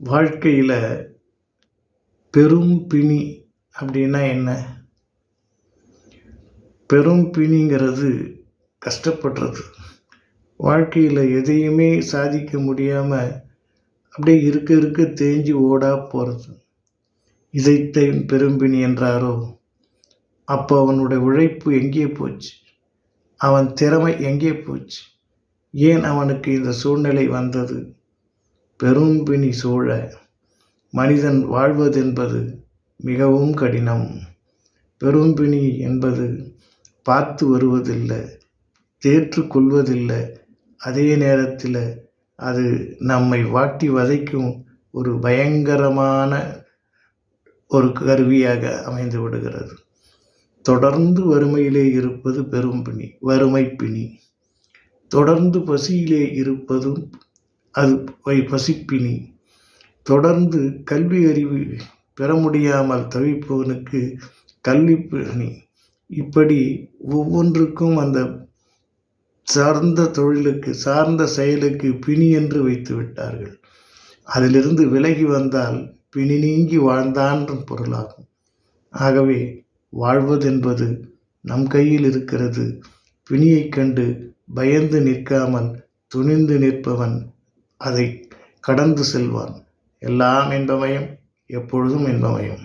வாழ்க்கையில் பெரும் பிணி அப்படின்னா என்ன? பெரும் பிணிங்கிறது கஷ்டப்படுறது. வாழ்க்கையில் எதையுமே சாதிக்க முடியாமல் அப்படியே இருக்க இருக்க தேஞ்சு ஓடா போகிறது இதைத்தையும் பெரும்பிணி என்றாரோ? அப்போ அவனுடைய உழைப்பு எங்கே போச்சு? அவன் திறமை எங்கே போச்சு? ஏன் அவனுக்கு இந்த சூழ்நிலை வந்தது? பெரும்பிணி சூழ மனிதன் வாழ்வதென்பது மிகவும் கடினம். பெரும்பிணி என்பது பார்த்து வருவதில்லை தேற்று கொள்வதில்லை. அதே நேரத்தில் அது நம்மை வாட்டி வதைக்கும் ஒரு பயங்கரமான ஒரு கருவியாக அமைந்து விடுகிறது. தொடர்ந்து வறுமையிலே இருப்பது பெரும் பிணி வறுமை பிணி. தொடர்ந்து பசியிலே இருப்பதும் அது வை- பசிப்பிணி தொடர்ந்து கல்வி அறிவு பெற முடியாமல் தவிப்பவனுக்கு கல்வி பிணி இப்படி ஒவ்வொன்றுக்கும் அந்த சார்ந்த தொழிலுக்கு சார்ந்த செயலுக்கு பிணி என்று வைத்து விட்டார்கள். அதிலிருந்து விலகி வந்தால் பிணி நீங்கி வாழ்ந்தான் பொருளாகும். ஆகவே வாழ்வதென்பது நம் கையில் இருக்கிறது. பிணியைக் கண்டு பயந்து நிற்காமல் துணிந்து நிற்பவன் அதை கடந்து செல்வான். எல்லாம் என்பவையும் எப்பொழுதும் என்பவையும்